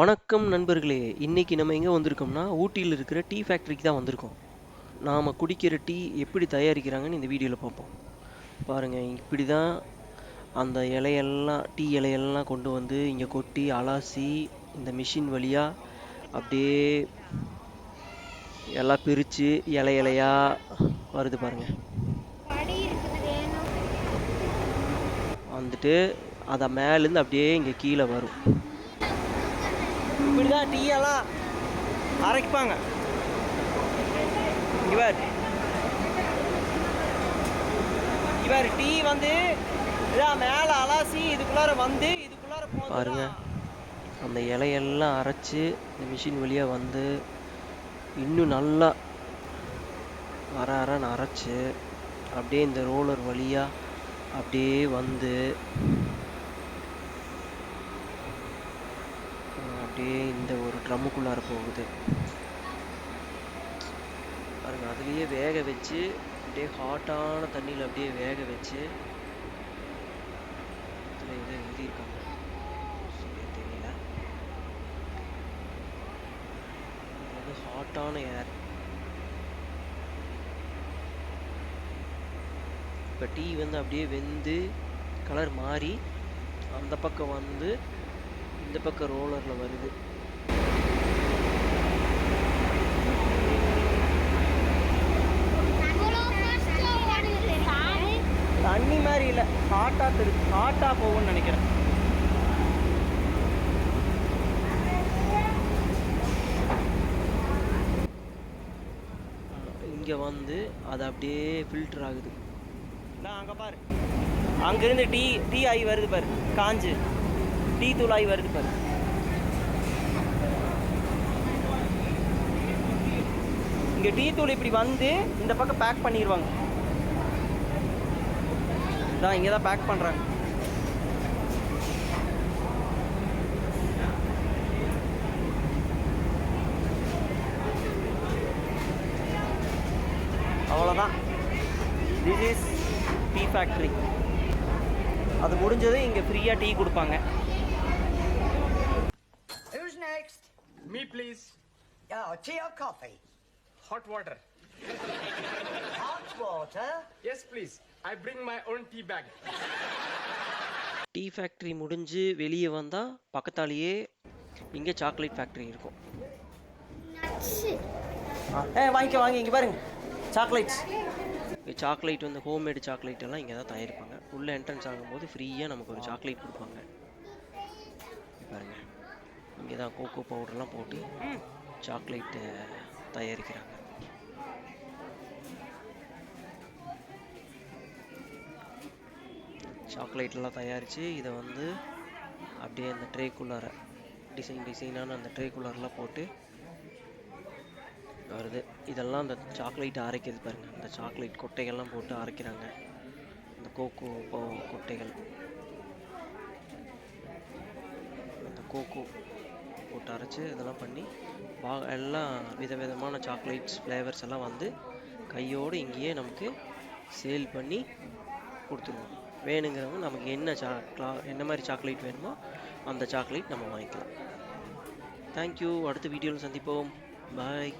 வணக்கம் நண்பர்களே. இன்னைக்கு நம்ம எங்கே வந்திருக்கோம்னா ஊட்டியில் இருக்கிற டீ ஃபேக்ட்ரிக்கு தான் வந்திருக்கோம். நாம் குடிக்கிற டீ எப்படி தயாரிக்கிறாங்கன்னு இந்த வீடியோவில் பார்ப்போம். பாருங்கள் இப்படி தான் அந்த இலையெல்லாம் டீ இலையெல்லாம் கொண்டு வந்து இங்கே கொட்டி அலாசி இந்த மிஷின் வழியாக அப்படியே எல்லாம் பிரித்து இலை இலையா வருது பாருங்கள் வந்துட்டு அதை மேலேருந்து அப்படியே இங்கே கீழே வரும். இப்படி தான் டீயெல்லாம் அரைப்பாங்க. இவர் இவர் டீ வந்து இதான் மேலே அலாசி இதுக்குள்ளார வந்து இதுக்குள்ளார பாருங்க. அந்த இலையெல்லாம் அரைச்சு இந்த மிஷின் வழியாக வந்து இன்னும் நல்லா அரை அரைன்னு அரைச்சு அப்படியே இந்த ரோலர் வழியாக அப்படியே வந்து அப்படியே இந்த ஒரு ட்ரம்முக்குள்ளார போகுது. பாருங்க அதுலேயே வேக வச்சு அப்படியே ஹாட்டான தண்ணியில் அப்படியே வேக வச்சு இதில் எதோ எழுதியிருக்காங்க. தெரியல. இது வந்து ஹாட்டான ஏர் இப்போ டீ வந்து அப்படியே வெந்து கலர் மாறி அந்த பக்கம் வந்து இந்த பக்கம் ரோலரில் வருது. தண்ணி மாதிரி இல்லை. ஹாட்டாக திரு ஹாட்டாக போகும்னு நினைக்கிறேன். இங்கே வந்து அது அப்படியே ஃபில்டர் ஆகுது. அங்கே பாரு. அங்கேருந்து டீ டீ ஆகி வருது பாரு. காஞ்சு. டீ தூள் ஆகி வருது பாரு. இங்கே டீ தூள் இப்படி வந்து இந்த பக்கம் பேக் பண்ணிடுவாங்க இதான் இங்கே தான் பேக் பண்ணுறாங்க அவ்வளோதான் திஸ் இஸ் டீ ஃபேக்ட்ரி அது முடிஞ்சது இங்கே ஃப்ரீயாக டீ கொடுப்பாங்க. Me, please. Oh, tea or coffee? Hot water. Hot water? Yes, please. I bring my own tea bag. Tea factory முடிஞ்சு வெளியே வந்தால் பக்கத்தாலேயே இங்கே சாக்லேட் ஃபேக்ட்ரி இருக்கும் ஏ வாங்கிக்க வாங்கி இங்கே பாருங்க சாக்லேட்ஸ் சாக்லேட் வந்து ஹோம்மேடு சாக்லேட் எல்லாம் இங்கே தான் தயாரிப்பாங்க உள்ளே என்ட்ரன்ஸ் ஆகும்போது ஃப்ரீயாக நமக்கு ஒரு சாக்லேட் கொடுப்பாங்க இங்க இங்கே தான் கோகோ பவுடர்லாம் போட்டு சாக்லேட்டு தயாரிக்கிறாங்க. சாக்லேட்லாம் தயாரித்து இதை வந்து அப்படியே அந்த ட்ரேக்குள்ளார டிசைன் டிசைனான அந்த ட்ரேக்குள்ளாரெலாம் போட்டு வருது. இதெல்லாம் அந்த சாக்லேட் அரைக்கிறது பாருங்க. அந்த சாக்லேட் கொட்டைகள்லாம் போட்டு அரைக்கிறாங்க. இந்த கோகோ கொட்டைகள். அந்த கோகோ போட்டு அரைச்சி இதெல்லாம் பண்ணி பா எல்லாம் விதவிதமான சாக்லேட்ஸ் ஃப்ளேவர்ஸ் எல்லாம் வந்து கையோடு இங்கேயே நமக்கு சேல் பண்ணி கொடுத்துருவோம். வேணுங்கிறவங்க நமக்கு என்ன சாக்லா என்ன மாதிரி சாக்லேட் வேணுமோ அந்த சாக்லேட் நம்ம வாங்கிக்கலாம். தேங்க்யூ அடுத்த வீடியோவில் சந்திப்போம். பாய்